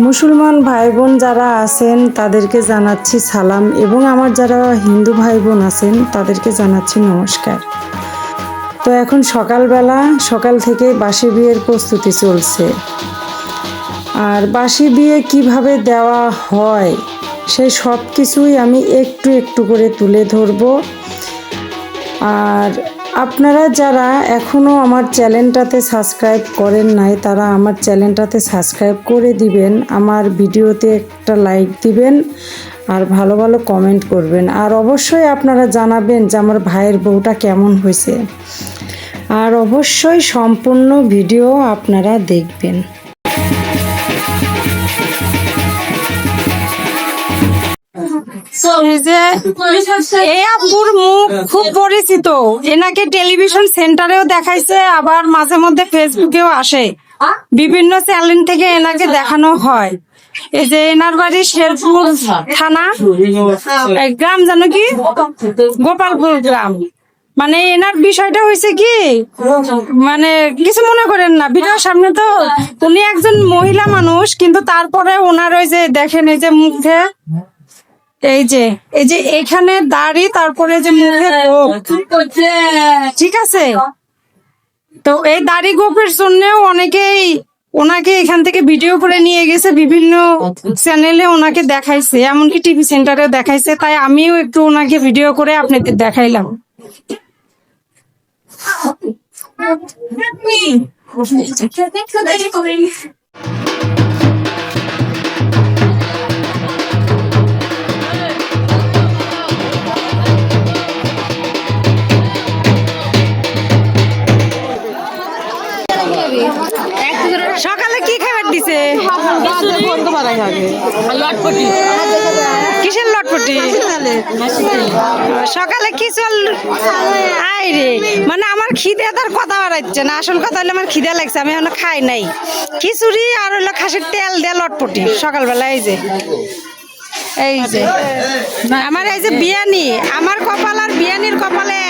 মুসলমান ভাই বোন যারা আছেন, তাদেরকে জানাচ্ছি সালাম এবং আমার যারা হিন্দু ভাই বোন আছেন, তাদেরকে জানাচ্ছি নমস্কার। তো এখন সকালবেলা, সকাল থেকে বাসি বিয়ের প্রস্তুতি চলছে। আর বাসি বিয়ে কীভাবে দেওয়া হয় সেই সব কিছুই আমি একটু একটু করে তুলে ধরবো। আর আপনারা যারা এখনও আমার চ্যানেলটাতে সাবস্ক্রাইব করেন নাই, তারা আমার চ্যানেলটাতে সাবস্ক্রাইব করে দিবেন, আমার ভিডিওতে একটা লাইক দিবেন আর ভালো ভালো কমেন্ট করবেন। আর অবশ্যই আপনারা জানাবেন যে আমার ভাইয়ের বউটা কেমন হয়েছে। আর অবশ্যই সম্পূর্ণ ভিডিও আপনারা দেখবেন। যে এই আপুর মুখ খুব পরিচিত। এনাকে টেলিভিশন সেন্টারেও দেখাইছে আবার মাঝে মধ্যে ফেসবুকেও আসে। বিভিন্ন চ্যানেল থেকে এনাকে দেখানো হয়। এই যে এনার বাড়ি শেরপুর থানা এই গ্রাম জানো কি? গোপালপুর গ্রাম। মানে এনার বিষয়টা হয়েছে কি? মানে কিছু মনে করেন না। ভিডিওর সামনে তো উনি একজন মহিলা মানুষ কিন্তু তারপরে ওনার ওই যে দেখেন এই যে মুখে এই যে এই যে এখানে দাড়ি, তারপরে যে মুখে ঠিক আছে? তো এই দাড়ি গোপের জন্যও অনেকেই ওনাকে এখান থেকে ভিডিও করে নিয়ে গেছে, বিভিন্ন চ্যানেলে ওনাকে দেখাইছে, এমনকি টিভি সেন্টারে দেখাইছে, তাই আমিও একটু ওনাকে ভিডিও করে আপনাদের দেখাইলাম। সকালে কি খাবার দিছে? কিসের লটপটি? সকালে কি চল রে। মানে আমার খিদে তার কথা বাড়াচ্ছে না। আসল কথা হলে আমার খিদে লাগছে, আমি এখনও খাই নাই। খিচুড়ি আর হলো খাসির তেল দিয়ে লটপটি এই যে। এই যে। আমার এই যে বিয়ানি আমার কপাল আর বিয়ানির কপালে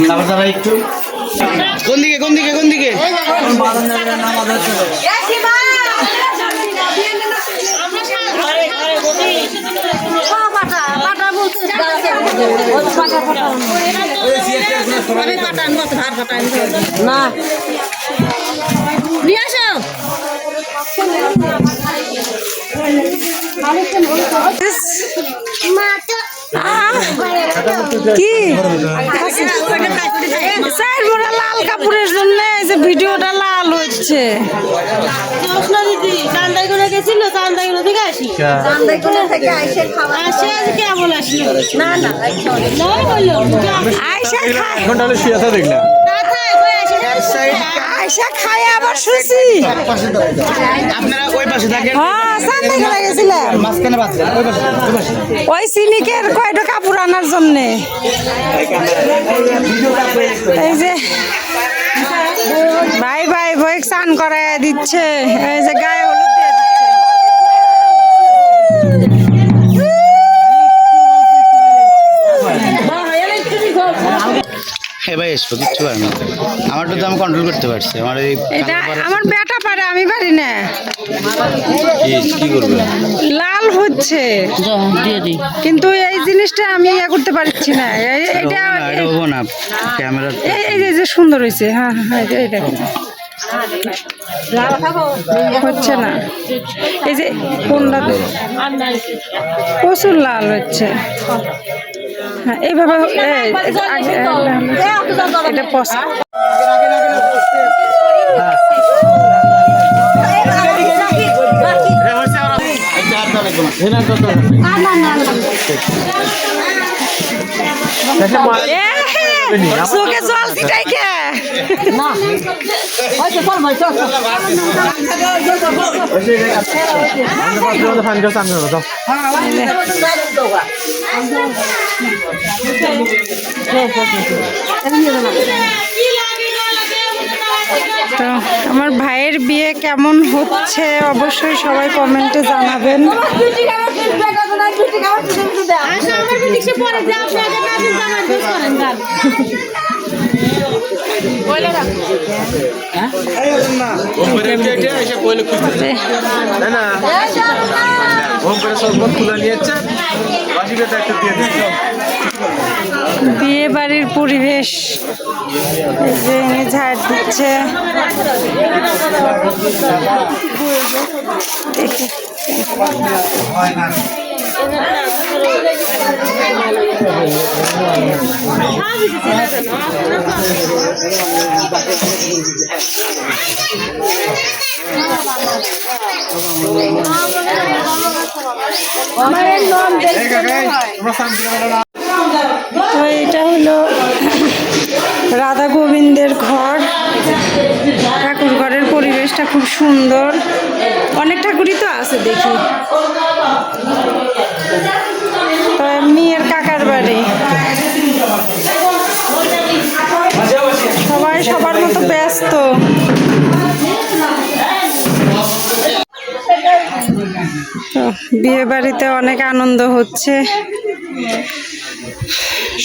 তারপর তারা একটু কোন দিকে কোন দিকে কোন দিকে? না। নিয়ে আসো। কি? স্যার মোরা লাল কাপড়ের জন্য এই যে ভিডিওটা লাল হচ্ছে। জোসনা আইসে খায় আবার শুছি। আপনারা ওই পাশে থাকেন। হ্যাঁ সামনে গেলে গেছিলাম মাঝখানে বাঁচলেন ওই পাশে ওই পাশে। ওই সিনিকের কয়টা কাপড় আনার জন্য? এই যে ভাই ভাই বই স্নান করে দিচ্ছে। এই যে গায়ে হলুদ দিয়ে দিচ্ছে। ভাই এসবো কিচ্ছু পারে না। আমারটা তো আমি কন্ট্রোল করতে পারছি। আমার এই এটা আমার বেটা পারে আমি পারি না। কি কি করবে? লাল হচ্ছে। কিন্তু এই জিনিসটা আমি ইয়ে করতে পারছি না। এই- এটা হব না ক্যামেরা এই এই যে- সুন্দর হয়েছে। হ্যাঁ হ্যাঁ এই দেখো। হচ্ছে না। এই যে কোনটা? প্রচুর লাল হচ্ছে। এইভাবে এই- এটা পছন্দ চোখে জল ছিটাই কে তো আমার ভাইয়ের বিয়ে কেমন হচ্ছে অবশ্যই সবাই কমেন্টে জানাবেন। না না। বিয়ে বাড়ির পরিবেশ এই যে ইনি ঝাড় দিচ্ছে। দেখি। তো এটা হলো রাধা গোবিন্দের ঘর। ঠাকুর ঘরের পরিবেশটা খুব সুন্দর। অনেক ঠাকুরই তো আছে দেখি। মেয়ের কাকার বাড়ি। সবাই সবার মতো ব্যস্ত। বিয়ে বাড়িতে অনেক আনন্দ হচ্ছে।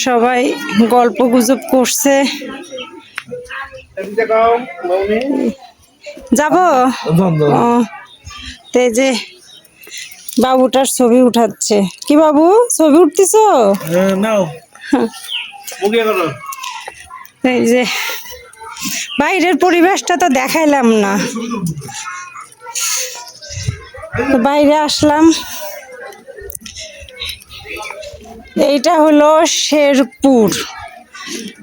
সবাই গল্প গুজব করছে। যাব? তো যে বাবুটার ছবি উঠাচ্ছে। কি বাবু ছবি উঠতেছ? মুখে করো এই যে বাইরের পরিবেশটা তো দেখাইলাম না। বাইরে আসলাম। এইটা হলো শেরপুর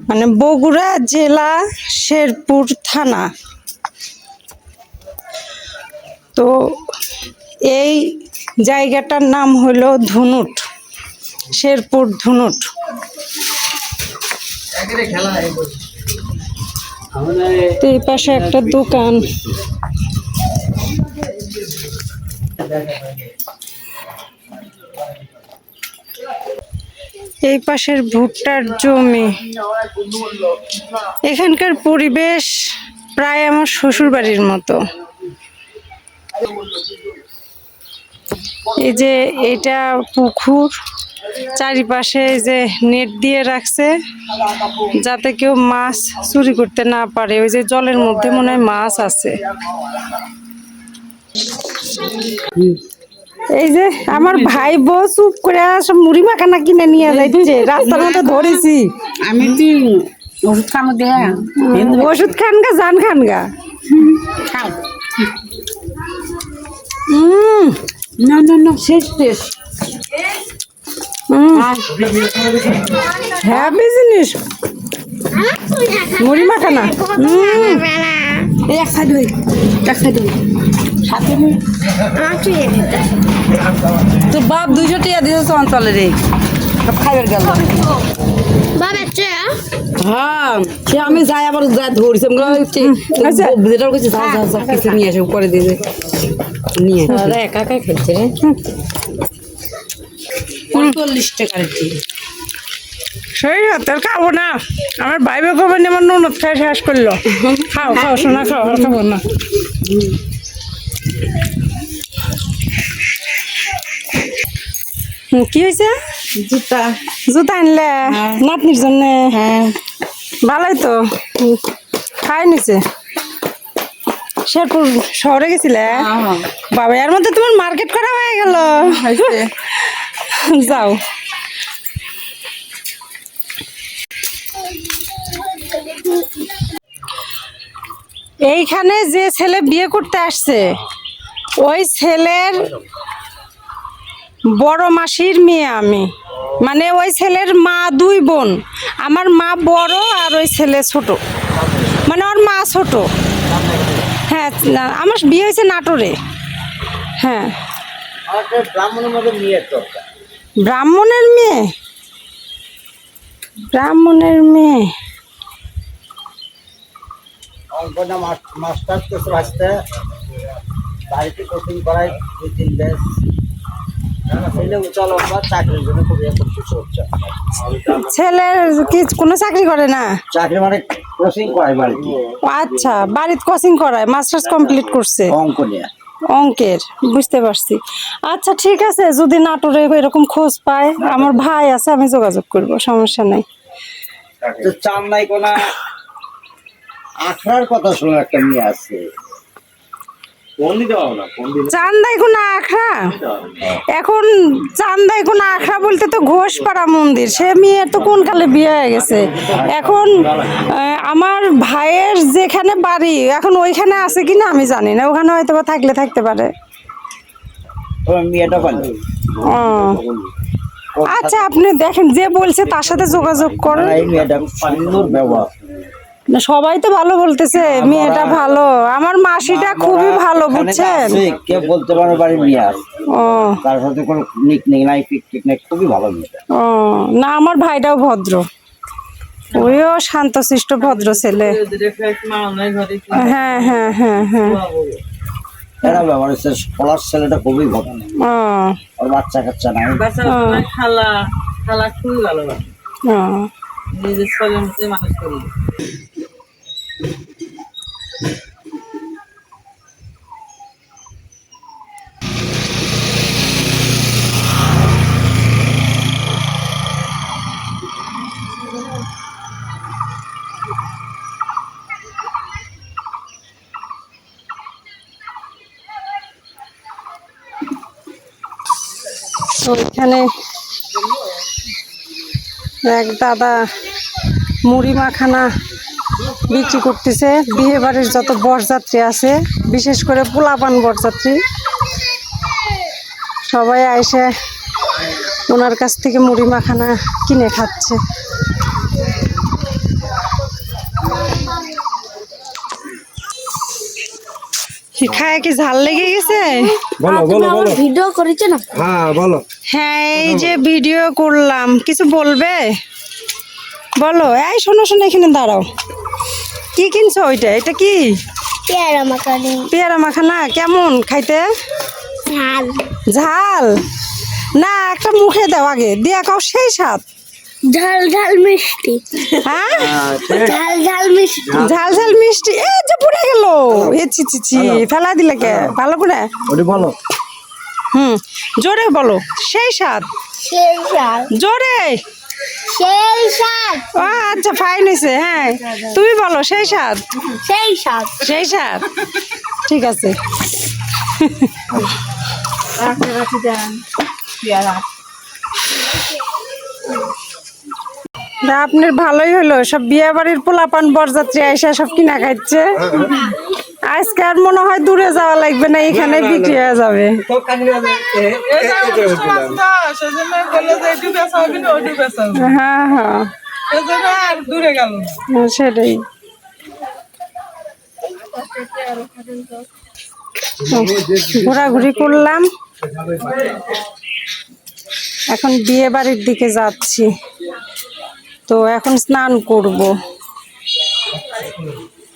মানে বগুড়া জেলা শেরপুর থানা। তো এই জায়গাটার নাম হলো ধুনুট, শেরপুর ধুনুট। এই পাশে একটা দোকান। এই পাশের ভুট্টার জমি। এখানকার পরিবেশ প্রায় আমার শ্বশুর বাড়ির মতো। এই যে এটা পুকুর, চারিপাশে যে নেট দিয়ে রাখছে, যাতে কেউ মাছ চুরি করতে না পারে। ওই যে জলের মধ্যে মনে হয় মাছ আছে। এই যে আমার ভাই বউ চুপ করে সব মুড়ি মাখানা কিনে নিয়ে যাইছে রাস্তার মধ্যে ধরেছি। আমি তুই ওষুধ খানো দেয়া? ওষুধ খান গা জান খান গা। খাও। না না না শেষ শেষ। উম। হ্যাপি জিনিস মুড়ি মাখানা। এক সাইড হই এক সাইড হই। তো বাপ দুইশো টাকা দিয়েছে অঞ্চলে রে খাইবার গেল। হ্যাঁ সে আমি যাই আবার যাই ধরছি। আচ্ছা। যেটা কিছু যা যা যা কিছু নিয়ে আসে করে। নিয়ে একা একা খেলছে রে। চল্লিশ টাকার একটি। সেই হাতের খাব না। আমার ভাইবে খাব না আমার ননদ খাই শেষ করল। খাও খাও সোনা খাও খাব না। কি হয়েছে জুতা। জুতা আনলে? নাতনির জন্য? হ্যাঁ। ভালোই তো। খাই নিছে? শেরপুর শহরে গেছিলে? বাবা এর মধ্যে তোমার মার্কেট করা হয়ে গেল। যাও। এইখানে যে ছেলে বিয়ে করতে আসছে ওই ছেলের বড় মাসির মেয়ে আমি। মানে ওই ছেলের মা দুই বোন। আমার মা বড় আর ওই ছেলে ছোট। মানে ওর মা ছোট। হ্যাঁ আমার বিয়ে হয়েছে নাটোরে। হ্যাঁ। ব্রাহ্মণের মধ্যে ব্রাহ্মণের মেয়ে? ব্রাহ্মণের মেয়ে? অঙ্কটা মাস্টার বাড়িতে কোচিং দুই তিন ছেলের কি কোনো চাকরি করে না? চাকরি মানে কোচিং বাড়িতে। আচ্ছা বাড়িতে কোচিং করায় মাস্টার্স কমপ্লিট করছে। অঙ্ক নিয়ে অঙ্কের বুঝতে পারছি। আচ্ছা ঠিক আছে যদি নাটোরে এরকম খোঁজ পায় আমার ভাই আছে আমি যোগাযোগ করব সমস্যা নাই। তো চান নাই কোনা আখড়ার কথা শুনে একটা মেয়ে আছে। না আখড়া? এখন আখড়া বলতে তো ঘোষপাড়া মন্দির সে মেয়ের তো কোন কালে বিয়ে হয়ে গেছে? এখন আমার ভাইয়ের যেখানে বাড়ি এখন ওইখানে আছে কিনা আমি জানি না ওখানে হয়তো বা থাকলে থাকতে পারে। আচ্ছা আপনি দেখেন যে বলছে তার সাথে যোগাযোগ করেন। সুন্দর ব্যবহার না, সবাই তো ভালো বলতেছে মেয়েটা ভালো। আমার মাসিটা খুবই ভালো বুঝছেন? কে বলতে পারো বাড়ি মেয়ে ও। তার সাথে কোনো নিক নিক নাই পিক টিক নাই খুবই ভালো মেয়েটা। ও না আমার ভাইটাও ভদ্র। ওইও শান্তশিষ্ট ভদ্র ছেলে। হ্যাঁ হ্যাঁ হ্যাঁ হ্যাঁ। এরা ব্যবহার হচ্ছে পলাশ ছেলেটা খুবই ভালো ও। ওর বাচ্চা কাচ্চা নাই। খালা খালা খুবই ও। নিজের ছেলের মানুষ করি। তো এখানে এক দাদা মুড়ি মাখানা বিক্রি করতেছে। বিয়ে বাড়ির যত বরযাত্রী আছে বিশেষ করে পোলাপান বরযাত্রী সবাই এসে ওনার কাছ থেকে মুড়ি মাখানা কিনে খাচ্ছে। খায়? কি ঝাল লেগে গেছে? বলো বলো বলো। ভিডিও করেছে না? হ্যাঁ বলো। হ্যাঁ এই যে ভিডিও করলাম কিছু বলবে? বলো এই শোনো শোনো এখানে দাঁড়াও। কি কিনছো ওইটা? এটা কি? পেয়ারা মাখানি। পেয়ারা মাখানা কেমন? খাইতে? ঝাল। ঝাল? না একটা মুখে দাও আগে দিয়া খাও সেই স্বাদ। ঝাল ঝাল মিষ্টি। হ্যাঁ? ঝাল ঝাল মিষ্টি। ঝাল ঝাল মিষ্টি এ যে পুড়ে গেল। এ ছি ছি ছি ফেলা দিলে কে? ভালো করে? বলো হুম জোরে বলো সেই স্বাদ। সেই সাল জোরে। সেই ও আচ্ছা ফাইন হয়েছে হ্যাঁ। তুমি বলো সেই সাত সেই সাল সেই সাত ঠিক আছে। আপনার ভালোই হলো সব বিয়ে বাড়ির পোলাপান বরযাত্রী আইসা সব কিনা খাচ্ছে আজকে আর মনে হয় দূরে যাওয়া লাগবে না এখানে বিক্রি হয়ে যাবে। হ্যাঁ হ্যাঁ। সেটাই। ঘোরাঘুরি করলাম। এখন বিয়ে বাড়ির দিকে যাচ্ছি। তো এখন স্নান করব।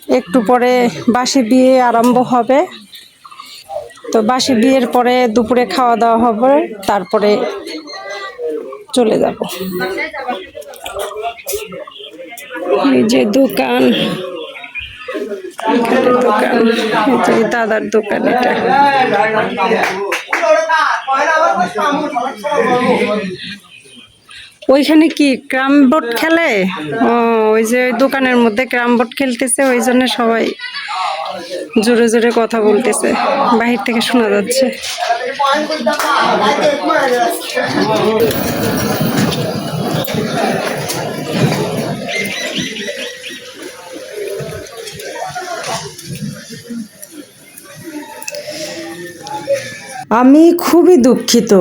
একটু পরে বাসি বিয়ে আরম্ভ হবে। তো বাসি বিয়ের পরে দুপুরে খাওয়া দাওয়া হবে, তারপরে চলে যাব। এই যে দোকান দোকান দাদার দোকান এটা। ওইখানে কি ক্রাম বোর্ড খেলে? ও, ওই যে দোকানের মধ্যে ক্রাম বোর্ড খেলতেছে, ওই জন্য সবাই জোরে জোরে কথা বলতেছে। বাহির থেকে শোনা যাচ্ছে। আমি খুবই দুঃখিত।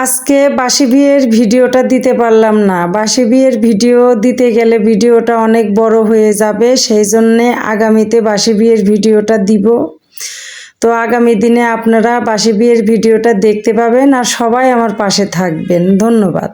আজকে বাসি বিয়ের ভিডিওটা দিতে পারলাম না। বাসি বিয়ের ভিডিও দিতে গেলে ভিডিওটা অনেক বড় হয়ে যাবে, সেই জন্যে আগামীতে বাসি বিয়ের ভিডিওটা দিব। তো আগামী দিনে আপনারা বাসি বিয়ের ভিডিওটা দেখতে পাবেন আর সবাই আমার পাশে থাকবেন। ধন্যবাদ।